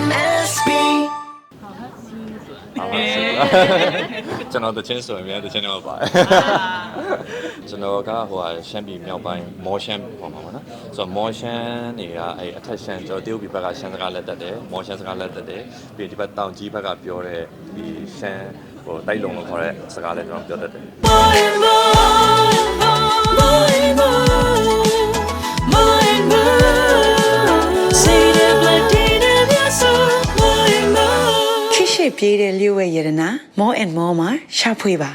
MSB ဟုတ်ပါဘူးကျွန်တော်တချင်းဆိုရင်လည်းတချင်းတော့ပါတယ်ကျွန်တော်ကဟိုဟာရှမ်းပြည်မြောက်ပိုင်းမော်ရှမ်းဟောမှာပါနော်ဆိုတော့မော်ရှမ်းတွေကအဲ့အထက်ရှမ်းကျွန်တော်တရုတ်ပြည်ဘက်ကရှမ်းစကားလက်တက်တယ်မော်ရှမ်းစကားလက်တက်တယ်ပြီးဒီဘက်တောင်ကြီးဘက်ကပြောတဲ့ဒီရှမ်းဟိုတိုက်လုံလို့ခေါ်တဲ့စကားလည်းကျွန်တော်ပြောတတ်တယ် ပြေးတဲ့လျှို့ဝဲရတနာ more and more မှာရှာဖွေပါ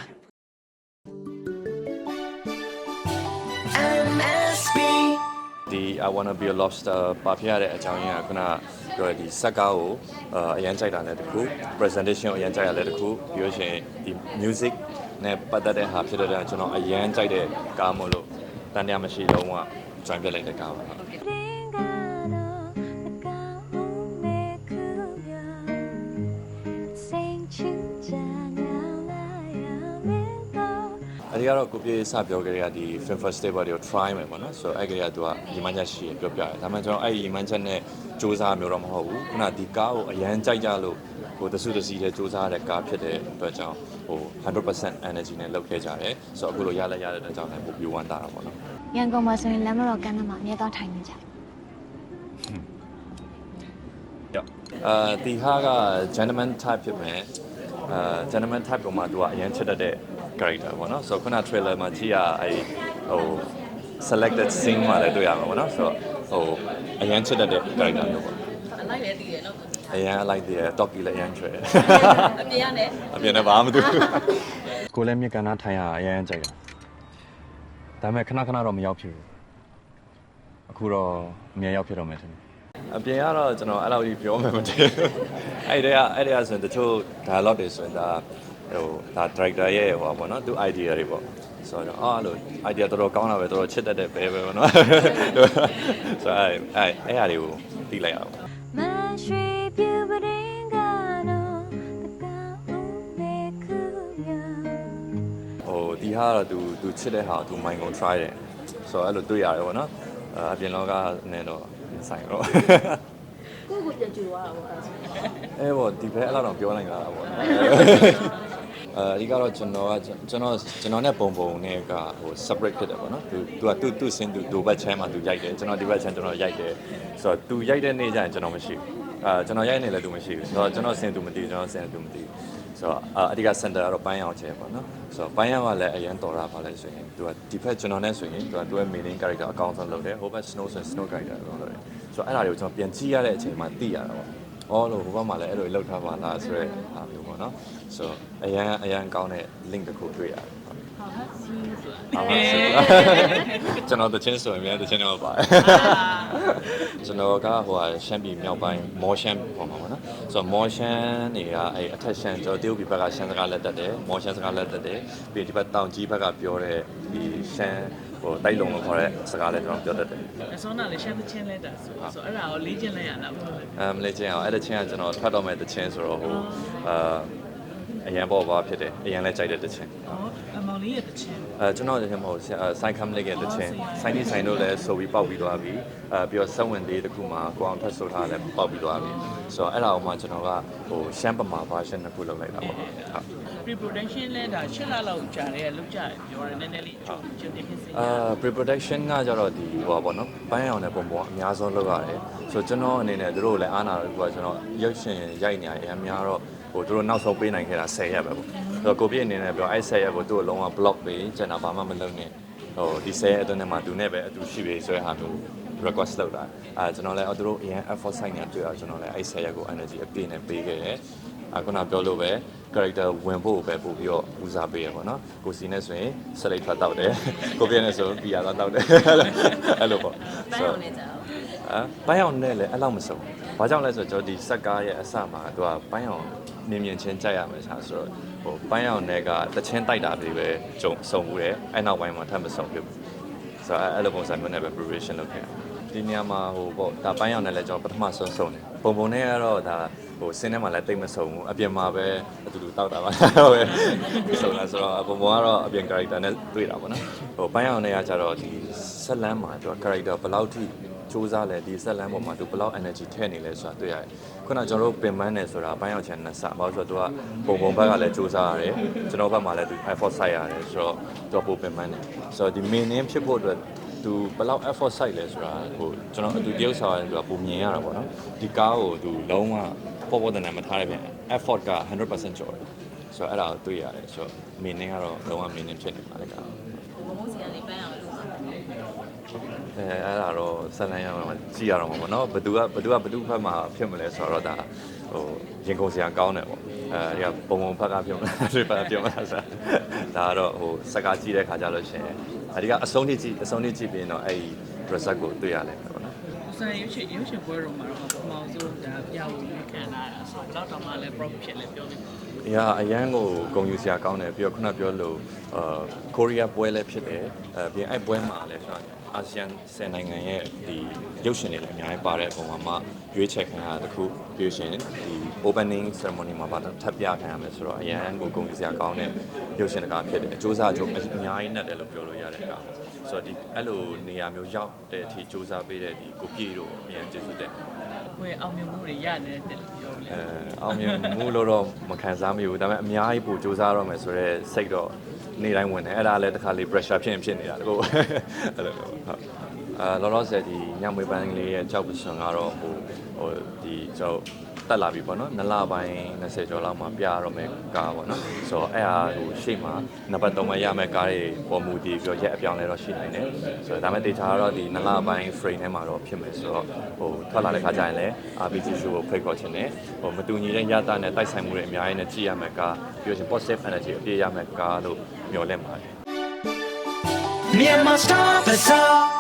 MSB ဒီ I wanna be a lobster ပါဖြစ်ရတဲ့အကြောင်းရင်းကခုနကပြောတဲ့ဒီစက်ကားကိုအာအရန်ကြိုက်တာလည်းတစ်ခု presentation ကိုအရန်ကြိုက်ရလည်းတစ်ခုပြီးလို့ရှိရင်ဒီ music နဲ့ပတ်သက်တဲ့ဟာဖြစ်တဲ့အတွက်ကျွန်တော်အရန်ကြိုက်တဲ့ကားမို့လို့တန်တရားမရှိလုံးဝ join ပြလိုက်တဲ့ကားပါဟုတ် အဲ့ဒီကတော့ကိုပြေစပြောကြတဲ့ကဒီ film festival တွေကို try မယ်ပေါ့နော်ဆိုတော့အဲ့ကလေးကသူကညီမချက်ရှိရပြောပြတယ်ဒါမှမဟုတ်ကျွန်တော်အဲ့ဒီညီမချက်နဲ့စူးစမ်းမျိုးတော့မဟုတ်ဘူးခုနဒီကားကိုအရန်ကြိုက်ကြလို့ဟိုတဆုတစီနဲ့စူးစမ်းရတဲ့ကားဖြစ်တဲ့အတွက်ကြောင့်ဟို100% energy နဲ့လုပ်ခဲ့ကြတယ်ဆိုတော့အခုလိုရလက်ရတဲ့အတွက်ကြောင့်လည်းပိုပြီးဝမ်းသာတာပေါ့နော်ရန်ကုန်မှာဆိုရင်လမ်းမတော်ကမ်းနားမှာအမြဲတမ်းထိုင်နေကြအာဒီဟာက gentleman type ဖြစ်မယ်အာ gentleman type ကမှသူကအရင်ချစ်တတ်တဲ့ character ပေါ့နော်ဆိုတော့ခုန trailer မှာကြည့်ရအဲ့ဟို selected scene မှာလည်းတွေ့ရမှာပေါ့နော်ဆိုတော့ဟိုအရင်ချစ်တတ်တဲ့ character မျိုးပေါ့အလိုက်လည်းတည်တယ်နော်အရင်အလိုက်တည်း talkie လည်းအရင်ချွဲအပြင်ကလည်းအပြင်နဲ့ဘာမှမတူကိုလည်းမြေကနာထိုင်ရအရင်ကြိုက်တာဒါပေမဲ့ခဏခဏတော့မရောက်ဖြစ်ဘူးအခုတော့အမြဲရောက်ဖြစ်တော့မယ်ထင်တယ်အပြင်ကတော့ကျွန်တော်အဲ့လောက်ကြီးပြောမှမတည်ဘူးအဲ့ဒီကအဲ့ဒီကဆိုရင်တချို့ dialogue တွေဆိုရင်ဒါ ဟိုဒါ director ရဲ့ဟိုပါပေါ့နော်သူ idea တွေပေါ့ဆိုတော့အော်အဲ့လို idea တော်တော်ကောင်းတာပဲတော်တော်ချစ်တတ်တဲ့ပဲပဲပေါ့နော်ဆိုတော့အဲ့အဲ့အဲ့ဟာတွေကိုသိလိုက်ရအောင် မရွှေပြူပရင်ကတော့တကောင်းမေခုမြ ဟိုဒီဟာကတော့ तू तू ချစ်တဲ့ဟာကို तू မိုင်းကုန် try တယ်ဆိုတော့အဲ့လိုတွေ့ရတယ်ပေါ့နော်အာအပြင်လောကနဲ့တော့ဆိုင်တော့ ကိုယ့်ကိုပြန်ကြွသွားတာပေါ့အဲ့ဒါဆို အဲပေါ့ဒီဘက်အဲ့လောက်တော့ပြောနိုင်တာပေါ့ နော်အဲဒီကတော့ကျွန်တော်ကကျွန်တော်ကျွန်တော်နဲ့ပုံပုံနဲ့ကဟို separate ဖြစ်တယ်ပေါ့နော်သူသူကသူသူစင်သူဒိုဘက်ချမ်းမှာသူရိုက်တယ်ကျွန်တော်ဒီဘက်ချမ်းကျွန်တော်ရိုက်တယ်ဆိုတော့သူရိုက်တဲ့နေ့ကျရင်ကျွန်တော်မရှိဘူးအာကျွန်တော်ရိုက်နေလည်းသူမရှိဘူးဆိုတော့ကျွန်တော်စင်သူမသိဘူးကျွန်တော်စင်သူမသိဘူးဆိုတော့အာအဓိက center ကတော့ပန်းရောင်ချဲပေါ့နော်ဆိုတော့ပန်းရောင်ကလည်းအရင်တော်တာပါလဲဆိုရင်သူကဒီဘက်ကျွန်တော်နဲ့ဆိုရင်သူကသူရဲ့ main character အကောင်းဆုံးလုပ်တယ်ဟိုဘက် snow ဆိုရင် snow character လုပ်တယ်ဆိုတော့အဲ့ဒါတွေကိုကျွန်တော်ပြန်ကြည့်ရတဲ့အချိန်မှာသိရတာပေါ့ အော်လို့ဟိုဘက်မှာလည်းအဲ့လိုလောက်ထားပါလားဆိုတော့အားမျိုးပေါ့နော်ဆိုတော့အရန်အရန်ကောင်းတဲ့ link တစ်ခုတွေ့ရတယ်ဟုတ်ဟာဟာစီးဆိုတာပါပါကျွန်တော်တချင်းဆိုရင်လည်းတချင်းတော့ပါတယ်ကျွန်တော်ကဟိုဟာရှမ်းပြည်မြောက်ပိုင်းမော်ရှမ်းဟောမှာပေါ့နော်ဆိုတော့မော်ရှမ်းတွေကအဲ့အထက်ရှမ်းကျွန်တော်တရုတ်ပြည်ဘက်ကရှမ်းစကားလက်တက်တယ်မော်ရှမ်းစကားလက်တက်တယ်ပြီးဒီဘက်တောင်ကြီးဘက်ကပြောတဲ့ဒီရှမ်း ဟိုတိုက်လုံလို့ခေါ်တဲ့စကားလည်းကျွန်တော်ပြောတတ်တယ်အစောနာလည်းရှမ်းသချင်းလဲတာဆိုဆိုအဲ့ဒါကိုလေ့ကျင့်လိုက်ရတာပေါ့လေအမ်လေ့ကျင့်အောင်အဲ့တချင်းကကျွန်တော်ထွက်တော့မဲ့တချင်းဆိုတော့ဟိုအာ အရန်ပေါ်ပါဖြစ်တယ်အရန်လည်းကြိုက်တဲ့တချင်းဟောအမောင်လေးရဲ့တချင်းအဲကျွန်တော်တချင်းမဟုတ်စိုင်းခမ်လေးရဲ့တချင်းစိုင်းနေဆိုင်တို့လည်းဆိုပြီးပေါက်ပြီးသွားပြီအဲပြီးတော့ဆက်ဝင်လေးတစ်ခုမှာကိုအောင်ထပ်ဆိုထားလည်းပေါက်ပြီးသွားပြီဆိုတော့အဲ့ဒါအောင်မှကျွန်တော်ကဟိုရှမ်းပမာ version တစ်ခုလုပ်လိုက်တာပေါ့ဟုတ် pre production လဲဒါ၈လလောက်ကြာတယ်လောက်ကြာတယ်ပြောရတယ်နည်းနည်းလေးကျင်းတင်ဖြစ်စေအာ pre production ကကြတော့ဒီဟိုပါပေါ့နော်ပန်းအောင်တဲ့ပုံပေါ်အများဆုံးလုပ်ရတယ်ဆိုတော့ကျွန်တော်အနေနဲ့တို့လည်းအားနာတော့ကကျွန်တော်ရုပ်ရှင်ရိုက်နေရအများတော့ ဟိုတို့နောက်ဆုံးပေးနိုင်ခဲ့တာ10ရက်ပဲပေါ့ဆိုတော့ကိုပြည့်အနေနဲ့ပြောအဲ့10ရက်ကိုသူ့ကိုလုံးဝ block ပေးကျွန်တော်ဘာမှမလုပ်နဲ့ဟိုဒီ10ရက်အတွင်းထဲမှာသူနဲ့ပဲအတူရှိပြီဆိုတဲ့ဟာမျိုး request လုပ်တာအဲကျွန်တော်လည်းသူတို့အရင် effort ဆိုင်နေတွေ့ရကျွန်တော်လည်းအဲ့10ရက်ကို energy အပြည့်နဲ့ပေးခဲ့တယ်အခုနပြောလို့ပဲ character ဝင်ဖို့ပဲပို့ပြီးတော့ဦးစားပေးရပါတော့ကိုစီနဲ့ဆိုရင် select ထွက်တောက်တယ်ကိုပြည့်နဲ့ဆိုဘီယာတော့တောက်တယ်အဲ့လိုပေါ့ပန်းအောင်နေကြအောင်အာပန်းအောင်နဲ့လည်းအဲ့လောက်မစုံဘာကြောင့်လဲဆိုတော့ကျွန်တော်ဒီစက်ကားရဲ့အစမှာသူကပန်းအောင် မြင်မြင်ချင်းကြိုက်ရမယ်ဆိုတော့ဟိုပန်းအောင်နဲ့ကတချင်းတိုက်တာတွေပဲကြုံစုံဘူးတယ်အဲ့နောက်ပိုင်းမှာထပ်မစုံဖြစ်ဘူးဆိုတော့အဲ့လိုပုံစံမျိုးနဲ့ပဲ preparation လုပ်ခဲ့တာဒီနေရာမှာဟိုပေါ့ဒါပန်းအောင်နဲ့လည်းကျွန်တော်ပထမဆုံးစုံတယ်ပုံပုံနဲ့ကတော့ဒါဟိုစင်းထဲမှာလည်းတိတ်မစုံဘူးအပြင်မှာပဲအတူတူတောက်တာပါဟုတ်ပဲစုံလာဆိုတော့ပုံပုံကတော့အပြင် character နဲ့တွေ့တာပေါ့နော်ဟိုပန်းအောင်နဲ့ကကြတော့ဒီဆက်လန်းမှာသူက character ဘယ်လောက်ထိ စူးစမ်းလဲဒီဆက်လန်းပေါ်မှာသူဘယ်လောက် energy ထည့်နေလဲဆိုတာတွေ့ရတယ်ခုနကျွန်တော်တို့ပင်ပန်းနေဆိုတာဘိုင်းရောက်ချင်နှစ်ဆဘာလို့ဆိုတော့သူကပုံပုံဘက်ကလည်းစူးစမ်းရတယ်ကျွန်တော်ဘက်မှာလည်းသူ effort စိုက်ရတယ်ဆိုတော့တော့ပိုပင်ပန်းနေဆိုတော့ဒီ meaning ဖြစ်ဖို့အတွက်သူဘယ်လောက် effort စိုက်လဲဆိုတာဟိုကျွန်တော်အတူတရုပ်ဆောင်ရတယ်သူကပုံမြင်ရတာပေါ့နော်ဒီကားကိုသူလုံးဝပေါ်ပေါ်တန်တန်မထားရပြန် effort က100%ကျော်တယ်ဆိုတော့အဲ့ဒါကိုတွေ့ရတယ်ဆိုတော့ meaning ကတော့လုံးဝ meaning ဖြစ်နေပါလေကား အဲအဲ့ဒါတော့ဆက်လန်းရမှာကြည့်ရတော့မှာပေါ့နော်ဘသူကဘသူကဘသူဘက်မှာဖြစ်မလဲဆိုတော့ဒါဟိုရင်ကုန်စရာကောင်းတယ်ပေါ့အဲဒီကပုံပုံဘက်ကဖြစ်မလားဒီဘက်ကဖြစ်မလားဆိုတာဒါကတော့ဟိုစကားကြည့်တဲ့ခါကြလို့ရှိရင်အဒီကအဆုံးထိကြည့်အဆုံးထိကြည့်ပြီးရင်တော့အဲ့ဒီ result ကိုတွေ့ရလိမ့်မယ်ပေါ့နော်ဆန်ရုပ်ရှင်ရုပ်ရှင်ပွဲတော်မှာတော့ပထမဆုံးဒါပြဝေခံလာတာဆိုတော့တော့မှလည်း profit ဖြစ်လဲပြောပြီး။ရာအရန်ကိုဂုံယူစရာကောင်းတယ်ပြီးတော့ခုနပြောလို့အာကိုရီးယားပွဲလည်းဖြစ်တယ်။အဲပြီးရင်အဲ့ပွဲမှာလည်းဆိုတော့ အာဆီယံဆယ်နိုင်ငံရဲ့ဒီရုပ်ရှင်တွေလည်းအများကြီးပါတဲ့အပေါ်မှာမှရွေးချယ်ခံရတဲ့တစ်ခုပြီးရှင်ဒီ opening ceremony မှာပါထပ်ပြခံရမယ်ဆိုတော့အရန်ကိုဂုံယူစရာကောင်းတဲ့ရုပ်ရှင်တကားဖြစ်တယ်။အကျိုးစားကြုံအများကြီးနဲ့တယ်လို့ပြောလို့ရတဲ့ကောင်။ဆိုတော့ဒီအဲ့လိုနေရာမျိုးရောက်တဲ့အထိစူးစမ်းပေးတဲ့ဒီကိုပြေတို့အများကျေးဇူးတင်တယ်။ ကိုယ်အောင်မြင်မှုတွေရနေတဲ့လို့ပြောလဲအဲအောင်မြင်မှုလို့တော့မခံစားမိဘူးဒါပေမဲ့အများကြီးပိုစူးစမ်းရမယ်ဆိုတော့စိတ်တော့နေတိုင်းဝင်တယ်အဲ့ဒါလည်းတစ်ခါလေး pressure ဖြစ်ရင်ဖြစ်နေတာတကူအဲ့လိုမျိုးဟုတ်အာလောလောဆယ်ဒီညမွေးပန်းလေးရဲ့ကြောက်ပစွန်ကတော့ဟိုဟိုဒီကျွန် တော်တက်လာပြီပေါ့နော်နလပိုင်း20ကျော်လောက်မှပြရတော့မယ်ကားပေါ့နော်ဆိုတော့အဲ့ဟာဟိုရှေ့မှာနံပါတ်3မှာရမယ်ကားတွေပေါ်မူတည်ပြီးတော့ရက်အပြောင်းလဲတော့ရှိနိုင်တယ်ဆိုတော့ဒါပေမဲ့တေချာကတော့ဒီနလပိုင်း frame ထဲမှာတော့ဖြစ်မယ်ဆိုတော့ဟိုထွက်လာတဲ့ခါကျရင်လည်း RPG show ကိုဖိတ်ခေါ်ခြင်းနဲ့ဟိုမတူညီတဲ့ရတာနဲ့တိုက်ဆိုင်မှုတွေအများကြီးနဲ့ကြည့်ရမယ်ကားပြီးတော့ရှင် positive energy အပြည့်ရမယ်ကားလို့မျှော်လင့်ပါတယ် Myanmar Star Bazaar